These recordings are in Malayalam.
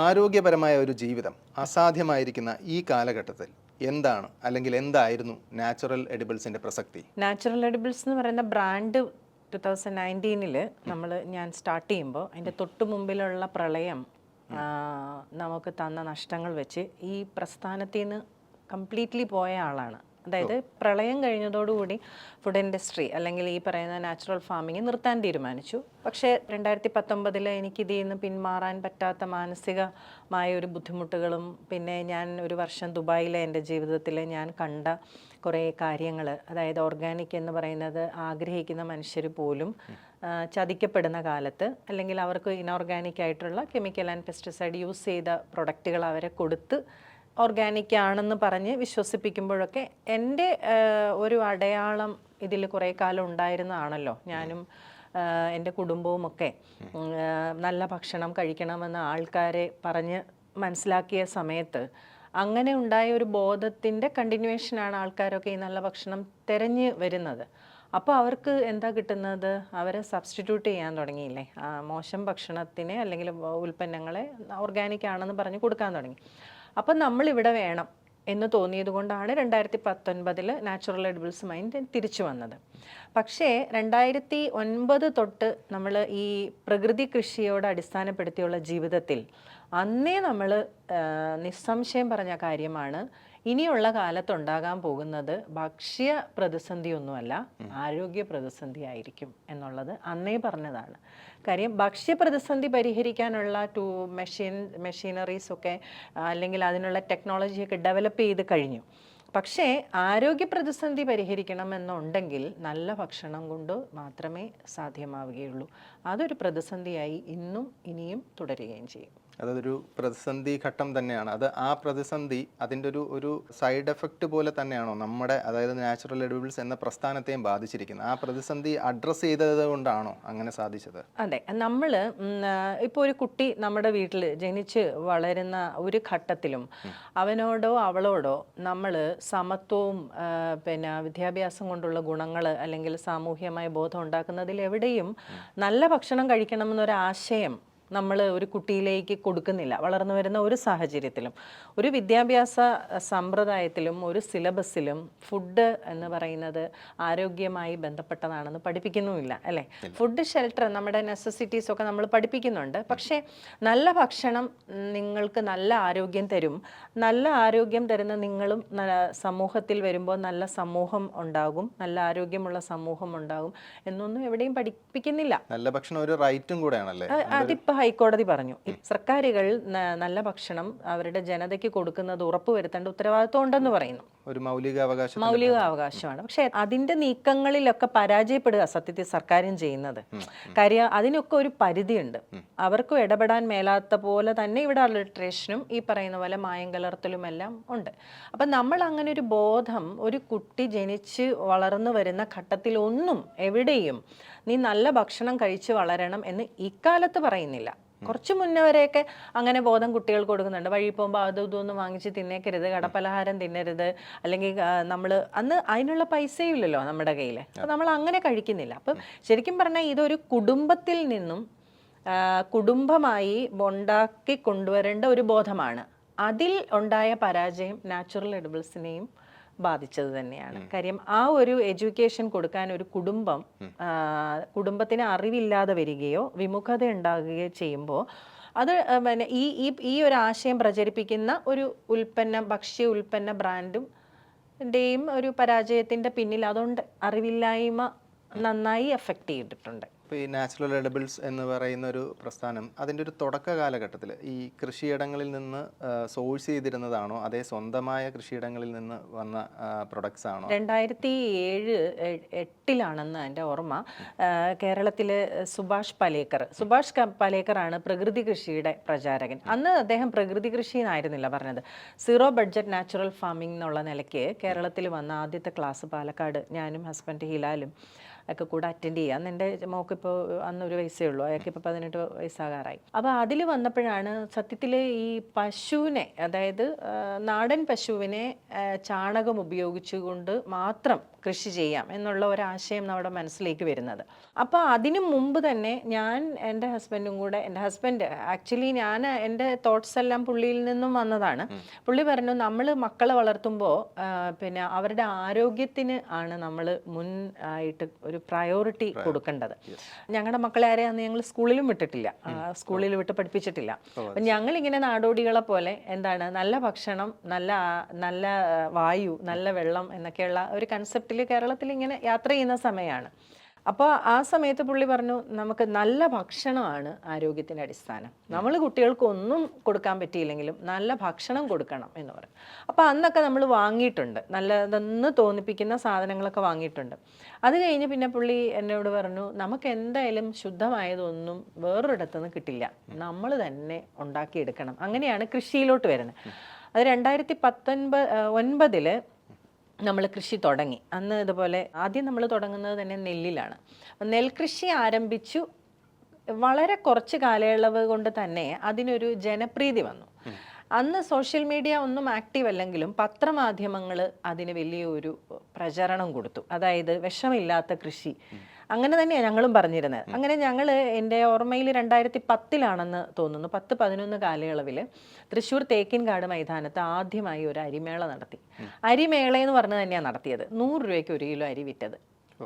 ആരോഗ്യപരമായ ഒരു ജീവിതം അസാധ്യമായിരിക്കുന്ന ഈ കാലഘട്ടത്തിൽ എന്താണ് അല്ലെങ്കിൽ എന്തായിരുന്നു നാച്ചുറൽ എഡിബിൾസിന്റെ പ്രസക്തി? നാച്ചുറൽ എഡിബിൾസ് എന്ന് പറയുന്ന ബ്രാൻഡ് ടു തൗസൻഡ് നയന്റീനിൽ നമ്മൾ ഞാൻ സ്റ്റാർട്ട് ചെയ്യുമ്പോൾ അതിന്റെ തൊട്ട് മുമ്പിലുള്ള പ്രളയം നമുക്ക് തന്ന നഷ്ടങ്ങൾ വെച്ച് ഈ പ്രസ്ഥാനത്തിൽ നിന്ന് കംപ്ലീറ്റ്ലി പോയ ആളാണ്. അതായത് പ്രളയം കഴിഞ്ഞതോടുകൂടി ഫുഡ് ഇൻഡസ്ട്രി അല്ലെങ്കിൽ ഈ പറയുന്ന നാച്ചുറൽ ഫാമിംഗ് നിർത്താൻ തീരുമാനിച്ചു. പക്ഷേ രണ്ടായിരത്തി പത്തൊമ്പതിൽ എനിക്ക് ഇതിൽ നിന്ന് പിന്മാറാൻ പറ്റാത്ത മാനസികമായ ഒരു ബുദ്ധിമുട്ടുകളും പിന്നെ ഞാൻ ഒരു വർഷം ദുബായിലെ എന്റെ ജീവിതത്തിൽ ഞാൻ കണ്ട കുറേ കാര്യങ്ങൾ അതായത് ഓർഗാനിക് എന്ന് പറയുന്നത് ആഗ്രഹിക്കുന്ന മനുഷ്യർ പോലും ചതിക്കപ്പെടുന്ന കാലത്ത് അല്ലെങ്കിൽ അവർക്ക് ഇനോർഗാനിക് ആയിട്ടുള്ള കെമിക്കൽ ആൻഡ് പെസ്റ്റിസൈഡ് യൂസ് ചെയ്ത പ്രൊഡക്റ്റുകൾ അവരെ കൊടുത്ത് ഓർഗാനിക് ആണെന്ന് പറഞ്ഞ് വിശ്വസിപ്പിക്കുമ്പോഴൊക്കെ എന്റെ ഒരു അടയാളം ഇതിൽ കുറേ കാലം ഉണ്ടായിരുന്നതാണല്ലോ. ഞാനും എന്റെ കുടുംബവും ഒക്കെ നല്ല ഭക്ഷണം കഴിക്കണമെന്ന് ആൾക്കാരെ പറഞ്ഞ് മനസ്സിലാക്കിയ സമയത്ത് അങ്ങനെ ഉണ്ടായ ഒരു ബോധത്തിന്റെ കണ്ടിന്യൂവേഷനാണ് ആൾക്കാരൊക്കെ ഈ നല്ല ഭക്ഷണം തിരഞ്ഞ് വരുന്നത്. അപ്പോൾ അവർക്ക് എന്താ കിട്ടുന്നത്? അവരെ സബ്സ്റ്റിറ്റ്യൂട്ട് ചെയ്യാൻ തുടങ്ങിയില്ലേ? മോശം ഭക്ഷണത്തിനെ അല്ലെങ്കിൽ ഉൽപ്പന്നങ്ങളെ ഓർഗാനിക് ആണെന്ന് പറഞ്ഞ് കൊടുക്കാൻ തുടങ്ങി. അപ്പം നമ്മളിവിടെ വേണം എന്ന് തോന്നിയത് കൊണ്ടാണ് രണ്ടായിരത്തി പത്തൊൻപതിൽ നാച്ചുറൽ എഡിബിൾസ് മൈൻഡ് തിരിച്ചു വന്നത്. പക്ഷേ രണ്ടായിരത്തി ഒൻപത് തൊട്ട് നമ്മൾ ഈ പ്രകൃതി കൃഷിയോട് അടിസ്ഥാനപ്പെടുത്തിയുള്ള ജീവിതത്തിൽ അന്നേ നമ്മൾ നിസ്സംശയം പറഞ്ഞ കാര്യമാണ് ഇനിയുള്ള കാലത്തുണ്ടാകാൻ പോകുന്നത് ഭക്ഷ്യ പ്രതിസന്ധിയൊന്നുമല്ല ആരോഗ്യ പ്രതിസന്ധി ആയിരിക്കും എന്നുള്ളത് അന്നേ പറഞ്ഞതാണ്. കാര്യം ഭക്ഷ്യ പ്രതിസന്ധി പരിഹരിക്കാനുള്ള ടൂ മെഷീൻ മെഷീനറീസ് ഒക്കെ അല്ലെങ്കിൽ അതിനുള്ള ടെക്നോളജിയൊക്കെ ഡെവലപ്പ് ചെയ്ത് കഴിഞ്ഞു. പക്ഷേ ആരോഗ്യ പ്രതിസന്ധി പരിഹരിക്കണമെന്നുണ്ടെങ്കിൽ നല്ല ഭക്ഷണം കൊണ്ട് മാത്രമേ സാധ്യമാവുകയുള്ളൂ. അതൊരു പ്രതിസന്ധിയായി ഇന്നും ഇനിയും തുടരുകയും ചെയ്യും. അതൊരു പ്രതിസന്ധി ഘട്ടം തന്നെയാണ്. അത് ആ പ്രതിസന്ധി അതിന്റെ ഒരു ഒരു സൈഡ് എഫക്റ്റ് പോലെ തന്നെയാണോ നമ്മുടെ അതായത് നാച്ചുറൽ എഡിബിൾസ് എന്ന പ്രസ്ഥാനത്തെയും ബാധിച്ചിരിക്കുന്നത്? ആ പ്രതിസന്ധി അഡ്രസ്സ് ചെയ്തത് കൊണ്ടാണോ അങ്ങനെ സാധിച്ചത്? അതെ. നമ്മൾ ഇപ്പോൾ ഒരു കുട്ടി നമ്മുടെ വീട്ടിൽ ജനിച്ച് വളരുന്ന ഒരു ഘട്ടത്തിലും അവനോടോ അവളോടോ നമ്മൾ സമത്വവും പിന്നെ വിദ്യാഭ്യാസം കൊണ്ടുള്ള ഗുണങ്ങൾ അല്ലെങ്കിൽ സാമൂഹ്യമായ ബോധം ഉണ്ടാക്കുന്നതിൽ എവിടെയും നല്ല ഭക്ഷണം കഴിക്കണമെന്നൊരു ആശയം നമ്മൾ ഒരു കുട്ടിയിലേക്ക് കൊടുക്കുന്നില്ല. വളർന്നു വരുന്ന ഒരു സാഹചര്യത്തിലും ഒരു വിദ്യാഭ്യാസ സമ്പ്രദായത്തിലും ഒരു സിലബസിലും ഫുഡ് എന്ന് പറയുന്നത് ആരോഗ്യമായി ബന്ധപ്പെട്ടതാണെന്ന് പഠിപ്പിക്കുന്നുമില്ല അല്ലേ? ഫുഡ് ഷെൽട്ടർ നമ്മുടെ നെസസിറ്റീസ് ഒക്കെ നമ്മൾ പഠിപ്പിക്കുന്നുണ്ട്. പക്ഷേ നല്ല ഭക്ഷണം നിങ്ങൾക്ക് നല്ല ആരോഗ്യം തരും. നല്ല ആരോഗ്യം തരുന്ന നിങ്ങളും സമൂഹത്തിൽ വരുമ്പോൾ നല്ല സമൂഹം ഉണ്ടാകും. നല്ല ആരോഗ്യമുള്ള സമൂഹം ഉണ്ടാകും എന്നൊന്നും എവിടെയും പഠിപ്പിക്കുന്നില്ല. നല്ല ഭക്ഷണം ഒരു റൈറ്റും കൂടെയാണല്ലേ? അതിപ്പോ ഹൈക്കോടതി പറഞ്ഞു. സർക്കാരുകൾ നല്ല ഭക്ഷണം അവരുടെ ജനതയ്ക്ക് കൊടുക്കുന്നത് ഉറപ്പുവരുത്തേണ്ട ഉത്തരവാദിത്വം ഉണ്ടെന്ന് പറയുന്നു. ഒരു മൗലിക അവകാശം മൗലിക അവകാശമാണ് പക്ഷെ അതിന്റെ നീക്കങ്ങളിലൊക്കെ പരാജയപ്പെടുക സത്യത്തിൽ സർക്കാരും ചെയ്യുന്നത്. കാര്യം അതിനൊക്കെ ഒരു പരിധിയുണ്ട്. അവർക്കും ഇടപെടാൻ മേലാത്ത പോലെ തന്നെ ഇവിടെ അൾട്രേഷനും ഈ പറയുന്ന പോലെ മായം കലർത്തലും എല്ലാം ഉണ്ട്. അപ്പം നമ്മൾ അങ്ങനെ ഒരു ബോധം ഒരു കുട്ടി ജനിച്ച് വളർന്നു വരുന്ന ഘട്ടത്തിൽ ഒന്നും എവിടെയും നീ നല്ല ഭക്ഷണം കഴിച്ച് വളരണം എന്ന് ഇക്കാലത്ത് പറയുന്നില്ല. കുറച്ച് മുന്നേ വരെയൊക്കെ അങ്ങനെ ബോധം കുട്ടികൾക്ക് കൊടുക്കുന്നുണ്ട്. വഴി പോകുമ്പോൾ അതും ഇതൊന്നും വാങ്ങിച്ച് തിന്നേക്കരുത് കടപ്പലഹാരം തിന്നരുത് അല്ലെങ്കിൽ നമ്മൾ അന്ന് അതിനുള്ള പൈസയും ഇല്ലല്ലോ നമ്മുടെ കയ്യിൽ അപ്പം നമ്മൾ അങ്ങനെ കഴിക്കുന്നില്ല. അപ്പം ശരിക്കും പറഞ്ഞാൽ ഇതൊരു കുടുംബത്തിൽ നിന്നും കുടുംബമായി ഉണ്ടാക്കി കൊണ്ടുവരേണ്ട ഒരു ബോധമാണ്. അതിൽ ഉണ്ടായ പരാജയം നാച്ചുറൽ എഡിബിൾസിനെയും ബാധിച്ചത് തന്നെയാണ്. കാര്യം ആ ഒരു എഡ്യൂക്കേഷൻ കൊടുക്കാൻ ഒരു കുടുംബം കുടുംബത്തിന് അറിവില്ലാതെ വരികയോ വിമുഖത ഉണ്ടാകുകയോ ചെയ്യുമ്പോൾ അത് പിന്നെ ഈ ഈ ഈ ഒരു ആശയം പ്രചരിപ്പിക്കുന്ന ഒരു ഉൽപ്പന്ന ഭക്ഷ്യ ഉൽപ്പന്ന ബ്രാൻഡും ന്റെയും ഒരു പരാജയത്തിന്റെ പിന്നിൽ അതുകൊണ്ട് അറിവില്ലായ്മ നന്നായി എഫക്റ്റ് ചെയ്തിട്ടുണ്ട്. ഇപ്പോൾ ഈ നാച്ചുറൽ എഡബിൾസ് എന്ന് പറയുന്ന ഒരു പ്രസ്ഥാനം അതിന്റെ ഒരു തുടക്ക കാലഘട്ടത്തിൽ ഈ കൃഷിയിടങ്ങളിൽ നിന്ന് സോഴ്സ് ചെയ്തിരുന്നതാണോ? അതേ സ്വന്തമായ കൃഷിയിടങ്ങളിൽ നിന്ന് വന്ന പ്രൊഡക്ട്സ് ആണോ? രണ്ടായിരത്തി ഏഴ് എട്ടിലാണെന്ന് എന്റെ ഓർമ്മ. കേരളത്തിലെ സുഭാഷ് പലേക്കർ. സുഭാഷ് പലേക്കറാണ് പ്രകൃതി കൃഷിയുടെ പ്രചാരകൻ. അന്ന് അദ്ദേഹം പ്രകൃതി കൃഷി എന്നായിരുന്നില്ല പറഞ്ഞത്. സീറോ ബഡ്ജറ്റ് നാച്ചുറൽ ഫാമിംഗ് എന്നുള്ള നിലയ്ക്ക് കേരളത്തിൽ വന്ന ആദ്യത്തെ ക്ലാസ് പാലക്കാട് ഞാനും ഹസ്ബൻഡ് ഹിലാലും ഒക്കെ കൂടെ അറ്റൻഡ് ചെയ്യുക അന്ന് എന്റെ മോക്കിപ്പോൾ അന്ന് ഒരു വയസ്സേ ഉള്ളൂ. അയാൾക്ക് ഇപ്പോൾ പതിനെട്ട് വയസ്സാകാറായി. അപ്പോൾ അതിൽ വന്നപ്പോഴാണ് സത്യത്തിൽ ഈ പശുവിനെ അതായത് നാടൻ പശുവിനെ ചാണകം ഉപയോഗിച്ചുകൊണ്ട് മാത്രം കൃഷി ചെയ്യാം എന്നുള്ള ഒരാശയം നമ്മുടെ മനസ്സിലേക്ക് വരുന്നത്. അപ്പോൾ അതിനു മുമ്പ് തന്നെ ഞാൻ എന്റെ ഹസ്ബൻഡും കൂടെ എന്റെ ഹസ്ബൻഡ് ആക്ച്വലി ഞാൻ എന്റെ തോട്ട്സ് എല്ലാം പുള്ളിയിൽ നിന്നും വന്നതാണ്. പുള്ളി പറഞ്ഞു നമ്മൾ മക്കളെ വളർത്തുമ്പോൾ പിന്നെ അവരുടെ ആരോഗ്യത്തിന് ആണ് നമ്മൾ മുൻ ആയിട്ട് ഒരു പ്രയോറിറ്റി കൊടുക്കേണ്ടത്. ഞങ്ങളുടെ മക്കളെ ആരെയും അന്ന് ഞങ്ങൾ സ്കൂളിലും വിട്ടിട്ടില്ല. സ്കൂളിൽ വിട്ട് പഠിപ്പിച്ചിട്ടില്ല. അപ്പം ഞങ്ങളിങ്ങനെ നാടോടികളെ പോലെ എന്താണ് നല്ല ഭക്ഷണം നല്ല നല്ല വായു നല്ല വെള്ളം എന്നൊക്കെയുള്ള ഒരു കൺസെപ്റ്റിൽ കേരളത്തിൽ ഇങ്ങനെ യാത്ര ചെയ്യുന്ന സമയമാണ് അപ്പോൾ ആ സമയത്ത് പുള്ളി പറഞ്ഞു നമുക്ക് നല്ല ഭക്ഷണമാണ് ആരോഗ്യത്തിന്റെ അടിസ്ഥാനം. നമ്മൾ കുട്ടികൾക്ക് ഒന്നും കൊടുക്കാൻ പറ്റിയില്ലെങ്കിലും നല്ല ഭക്ഷണം കൊടുക്കണം എന്ന് പറയും അപ്പോൾ അന്നൊക്കെ നമ്മൾ വാങ്ങിയിട്ടുണ്ട്. നല്ലതെന്ന് തോന്നിപ്പിക്കുന്ന സാധനങ്ങളൊക്കെ വാങ്ങിയിട്ടുണ്ട്. അത് കഴിഞ്ഞ് പിന്നെ പുള്ളി എന്നോട് പറഞ്ഞു നമുക്ക് എന്തായാലും ശുദ്ധമായതൊന്നും വേറൊരിടത്തുനിന്ന് കിട്ടില്ല. നമ്മൾ തന്നെ ഉണ്ടാക്കിയെടുക്കണം. അങ്ങനെയാണ് കൃഷിയിലോട്ട് വരുന്നത്. അത് രണ്ടായിരത്തി പത്തൊൻപത് ഒൻപതിൽ നമ്മൾ കൃഷി തുടങ്ങി. അന്ന് ഇതുപോലെ ആദ്യം നമ്മൾ തുടങ്ങുന്നത് തന്നെ നെല്ലിലാണ്. നെൽകൃഷി ആരംഭിച്ചു വളരെ കുറച്ച് കാലയളവ് കൊണ്ട് തന്നെ അതിനൊരു ജനപ്രീതി വന്നു. അന്ന് സോഷ്യൽ മീഡിയ ഒന്നും ആക്റ്റീവ് അല്ലെങ്കിലും പത്രമാധ്യമങ്ങൾ അതിന് വലിയൊരു പ്രചരണം കൊടുത്തു. അതായത് വിഷമില്ലാത്ത കൃഷി. അങ്ങനെ തന്നെയാണ് ഞങ്ങളും പറഞ്ഞിരുന്നത് അങ്ങനെ ഞങ്ങൾ എന്റെ ഓർമ്മയിൽ രണ്ടായിരത്തി പത്തിലാണെന്ന് തോന്നുന്നു. പത്ത് പതിനൊന്ന് കാലയളവിൽ തൃശ്ശൂർ തേക്കിൻകാട് മൈതാനത്ത് ആദ്യമായി ഒരു അരിമേള നടത്തി. അരിമേള എന്ന് പറഞ്ഞ് തന്നെയാണ് നടത്തിയത്. നൂറ് രൂപയ്ക്ക് ഒരു കിലോ അരി വിറ്റത്.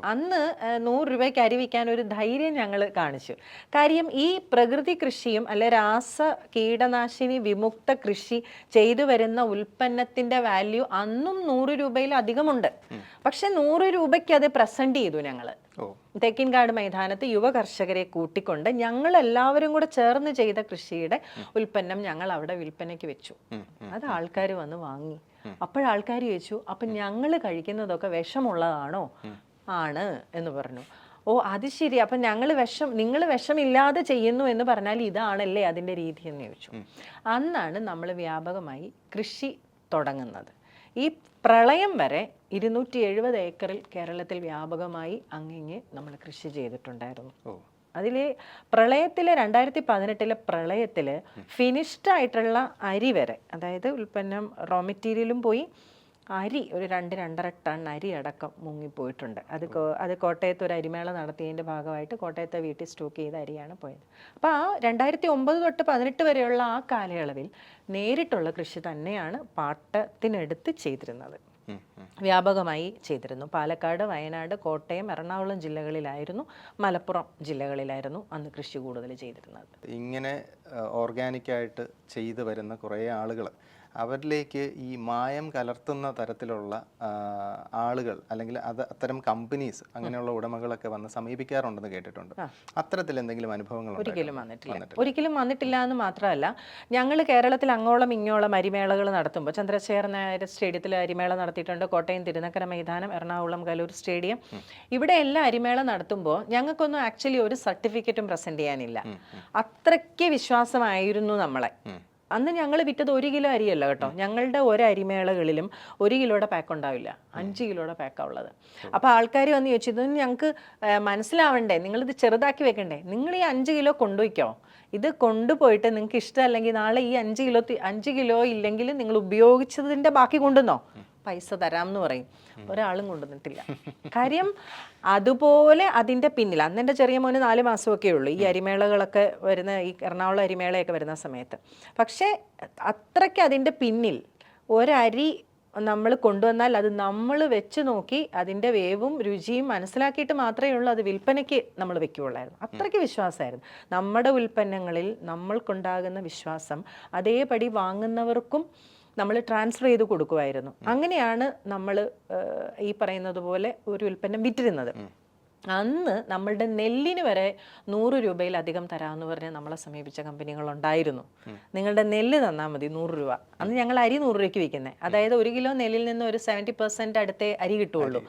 അന്ന് നൂറ് രൂപയ്ക്ക് അരി വിൽക്കാൻ ഒരു ധൈര്യം ഞങ്ങൾ കാണിച്ചു. കാര്യം ഈ പ്രകൃതി കൃഷിയും അല്ലെ രാസ കീടനാശിനി വിമുക്ത കൃഷി ചെയ്തു വരുന്ന ഉൽപ്പന്നത്തിന്റെ വാല്യൂ അന്നും നൂറ് രൂപയിൽ അധികമുണ്ട്. പക്ഷെ നൂറ് രൂപയ്ക്ക് അത് പ്രസന്റ് ചെയ്തു ഞങ്ങൾ തേക്കിൻകാട് തെക്കിൻകാട് മൈതാനത്ത് യുവ കർഷകരെ കൂട്ടിക്കൊണ്ട് ഞങ്ങൾ എല്ലാവരും കൂടെ ചേർന്ന് ചെയ്ത കൃഷിയുടെ ഉൽപ്പന്നം ഞങ്ങൾ അവിടെ വിൽപ്പനയ്ക്ക് വെച്ചു. അത് ആൾക്കാർ വന്ന് വാങ്ങി. അപ്പോഴാൾക്കാർ ചോദിച്ചു അപ്പം ഞങ്ങൾ കഴിക്കുന്നതൊക്കെ വിഷമുള്ളതാണോ? ആണ് എന്ന് പറഞ്ഞു. ഓ അത് ശരി. അപ്പം ഞങ്ങൾ വിഷം നിങ്ങൾ വിഷമില്ലാതെ ചെയ്യുന്നു എന്ന് പറഞ്ഞാൽ ഇതാണല്ലേ അതിന്റെ രീതി എന്ന് ചോദിച്ചു. അന്നാണ് നമ്മൾ വ്യാപകമായി കൃഷി തുടങ്ങുന്നത്. ഈ പ്രളയം വരെ ഇരുന്നൂറ്റി എഴുപത് ഏക്കറിൽ കേരളത്തിൽ വ്യാപകമായി അങ്ങിങ്ങ് നമ്മൾ കൃഷി ചെയ്തിട്ടുണ്ടായിരുന്നു. അതിൽ പ്രളയത്തിലെ രണ്ടായിരത്തി പതിനെട്ടിലെ പ്രളയത്തിൽ ഫിനിഷ്ഡ് ആയിട്ടുള്ള അരി വരെ അതായത് ഉൽപ്പന്നം റോ മെറ്റീരിയലും പോയി അരി ഒരു രണ്ട് രണ്ടര ടൺ അരി അടക്കം മുങ്ങിപ്പോയിട്ടുണ്ട് അത് അത് കോട്ടയത്ത് ഒരു അരിമേള നടത്തിയതിന്റെ ഭാഗമായിട്ട് കോട്ടയത്തെ വീട്ടിൽ സ്റ്റോക്ക് ചെയ്ത അരിയാണ് പോയത്. അപ്പോൾ ആ രണ്ടായിരത്തി ഒമ്പത് തൊട്ട് പതിനെട്ട് വരെയുള്ള ആ കാലയളവിൽ നേരിട്ടുള്ള കൃഷി തന്നെയാണ് പാട്ടത്തിനെടുത്ത് ചെയ്തിരുന്നത്. വ്യാപകമായി ചെയ്തിരുന്നു. പാലക്കാട് വയനാട് കോട്ടയം എറണാകുളം ജില്ലകളിലായിരുന്നു മലപ്പുറം ജില്ലകളിലായിരുന്നു അന്ന് കൃഷി കൂടുതൽ ചെയ്തിരുന്നത്. ഇങ്ങനെ ഓർഗാനിക്കായിട്ട് ചെയ്തു വരുന്ന കുറേ ആളുകൾ അവരിലേക്ക് ഈ മായം കലർത്തുന്ന തരത്തിലുള്ള ആളുകൾ അല്ലെങ്കിൽ അത് അത്തരം കമ്പനീസ് അങ്ങനെയുള്ള ഉടമകളൊക്കെ വന്ന് സമീപിക്കാറുണ്ടെന്ന് കേട്ടിട്ടുണ്ട്. അത്തരത്തിൽ എന്തെങ്കിലും അനുഭവങ്ങൾ ഒരിക്കലും വന്നിട്ടില്ല. ഒരിക്കലും വന്നിട്ടില്ല എന്ന് മാത്രമല്ല ഞങ്ങൾ കേരളത്തിൽ അങ്ങോളം ഇങ്ങോളം അരിമേളകൾ നടത്തുമ്പോൾ ചന്ദ്രശേഖർ നായർ സ്റ്റേഡിയത്തിൽ അരിമേള നടത്തിയിട്ടുണ്ട് കോട്ടയം തിരുനക്കര മൈതാനം എറണാകുളം കലൂർ സ്റ്റേഡിയം. ഇവിടെ എല്ലാം അരിമേള നടത്തുമ്പോൾ ഞങ്ങൾക്കൊന്നും ആക്ച്വലി ഒരു സർട്ടിഫിക്കറ്റും പ്രസന്റ് ചെയ്യാനില്ല. അത്രയ്ക്ക് വിശ്വാസമായിരുന്നു നമ്മളെ. അന്ന് ഞങ്ങൾ വിറ്റത് ഒരു കിലോ അരിയല്ല കേട്ടോ. ഞങ്ങളുടെ ഒരു അരിമേളകളിലും ഒരു കിലോയുടെ പാക്ക് ഉണ്ടാവില്ല. അഞ്ച് കിലോയുടെ പാക്കാണ് ഉള്ളത്. അപ്പോൾ ആൾക്കാർ വന്ന് ചോദിച്ചു ഇത് ഞങ്ങൾക്ക് മനസ്സിലാവണ്ടേ? നിങ്ങളിത് ചെറുതാക്കി വെക്കണ്ടേ? നിങ്ങൾ ഈ അഞ്ച് കിലോ കൊണ്ടുപോയിക്കോ? ഇത് കൊണ്ടുപോയിട്ട് നിങ്ങൾക്ക് ഇഷ്ടമല്ലെങ്കിൽ നാളെ ഈ അഞ്ച് കിലോ അഞ്ച് കിലോ ഇല്ലെങ്കിൽ നിങ്ങൾ ഉപയോഗിച്ചതിന്റെ ബാക്കി കൊണ്ടുവന്നോ? പൈസ തരാം എന്ന് പറയും. ഒരാളും കൊണ്ടുവന്നിട്ടില്ല. കാര്യം അതുപോലെ അതിന്റെ പിന്നിൽ അന്ന് എന്റെ ചെറിയ മോന് നാല് മാസമൊക്കെ ഉള്ളൂ ഈ അരിമേളകളൊക്കെ വരുന്ന ഈ എറണാകുളം അരിമേളയൊക്കെ വരുന്ന സമയത്ത്. പക്ഷേ അത്രയ്ക്ക് അതിന്റെ പിന്നിൽ ഒരരി നമ്മൾ കൊണ്ടുവന്നാൽ അത് നമ്മൾ വെച്ച് നോക്കി അതിന്റെ വേവും രുചിയും മനസ്സിലാക്കിയിട്ട് മാത്രമേ ഉള്ളൂ അത് വിൽപ്പനയ്ക്ക് നമ്മൾ വെക്കുകയുള്ളായിരുന്നു അത്രയ്ക്ക് വിശ്വാസമായിരുന്നു. നമ്മുടെ ഉൽപ്പന്നങ്ങളിൽ നമ്മൾക്കുണ്ടാകുന്ന വിശ്വാസം അതേപടി വാങ്ങുന്നവർക്കും നമ്മൾ ട്രാൻസ്ഫർ ചെയ്ത് കൊടുക്കുമായിരുന്നു അങ്ങനെയാണ് നമ്മൾ ഈ പറയുന്നത് പോലെ ഒരു ഉൽപ്പന്നം വിറ്റിരുന്നത്. അന്ന് നമ്മളുടെ നെല്ലിന് വരെ നൂറ് രൂപയിലധികം തരാമെന്ന് പറഞ്ഞ് നമ്മളെ സമീപിച്ച കമ്പനികളുണ്ടായിരുന്നു. നിങ്ങളുടെ നെല്ല് തന്നാൽ മതി നൂറ് രൂപ. അന്ന് ഞങ്ങൾ അരി നൂറ് രൂപയ്ക്ക് വിൽക്കുന്നത് അതായത് ഒരു കിലോ നെല്ലിൽ നിന്ന് ഒരു സെവന്റി പെർസെന്റ് അടുത്തേ അരി കിട്ടുള്ളൂ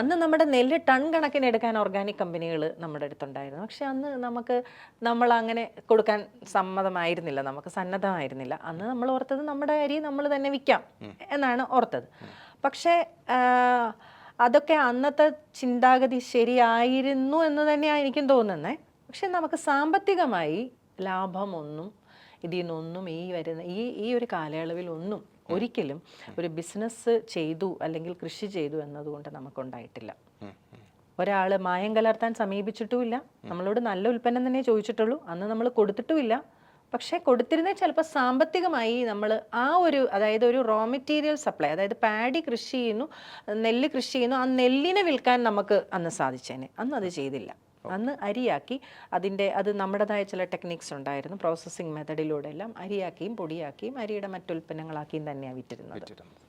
അന്ന് നമ്മുടെ നെല്ല് ടൺ കണക്കിന് എടുക്കാൻ ഓർഗാനിക് കമ്പനികൾ നമ്മുടെ അടുത്തുണ്ടായിരുന്നു. പക്ഷെ അന്ന് നമുക്ക് നമ്മൾ അങ്ങനെ കൊടുക്കാൻ സമ്മതമായിരുന്നില്ല നമുക്ക് സന്നദ്ധമായിരുന്നില്ല. അന്ന് നമ്മൾ ഓർത്തത് നമ്മുടെ അരി നമ്മൾ തന്നെ വിൽക്കാം എന്നാണ് ഓർത്തത്. പക്ഷേ അതൊക്കെ അന്നത്തെ ചിന്താഗതി ശരിയായിരുന്നു എന്ന് തന്നെയാണ് എനിക്കും തോന്നുന്നത് പക്ഷെ നമുക്ക് സാമ്പത്തികമായി ലാഭമൊന്നും ഇതിൽ നിന്നൊന്നും ഈ വരുന്ന ഈ ഈ ഒരു കാലയളവിൽ ഒന്നും ഒരിക്കലും ഒരു ബിസിനസ് ചെയ്തു അല്ലെങ്കിൽ കൃഷി ചെയ്തു എന്നതുകൊണ്ട് നമുക്കുണ്ടായിട്ടില്ല. ഒരാൾ മായം കലർത്താൻ സമീപിച്ചിട്ടുമില്ല. നമ്മളോട് നല്ല ഉൽപ്പന്നം തന്നെ ചോദിച്ചിട്ടുള്ളൂ. അന്ന് നമ്മൾ കൊടുത്തിട്ടുമില്ല. പക്ഷേ കൊടുത്തിരുന്നത് ചിലപ്പോൾ സാമ്പത്തികമായി നമ്മൾ ആ ഒരു അതായത് ഒരു റോ മെറ്റീരിയൽ സപ്ലൈ അതായത് പാഡി കൃഷി ചെയ്യുന്നു നെല്ല് കൃഷി ചെയ്യുന്നു ആ നെല്ലിനെ വിൽക്കാൻ നമുക്ക് അന്ന് സാധിച്ചേനെ. അന്ന് അത് ചെയ്തില്ല. അന്ന് അരിയാക്കി അതിന്റെ അത് നമ്മുടേതായ ചില ടെക്നിക്സ് ഉണ്ടായിരുന്നു. പ്രോസസ്സിങ് മെത്തഡിലൂടെ എല്ലാം അരിയാക്കിയും പൊടിയാക്കിയും അരിയുടെ മറ്റുൽപ്പന്നങ്ങളാക്കിയും തന്നെയാണ് വിറ്റിരുന്നത്. വിറ്റിരുന്നത്.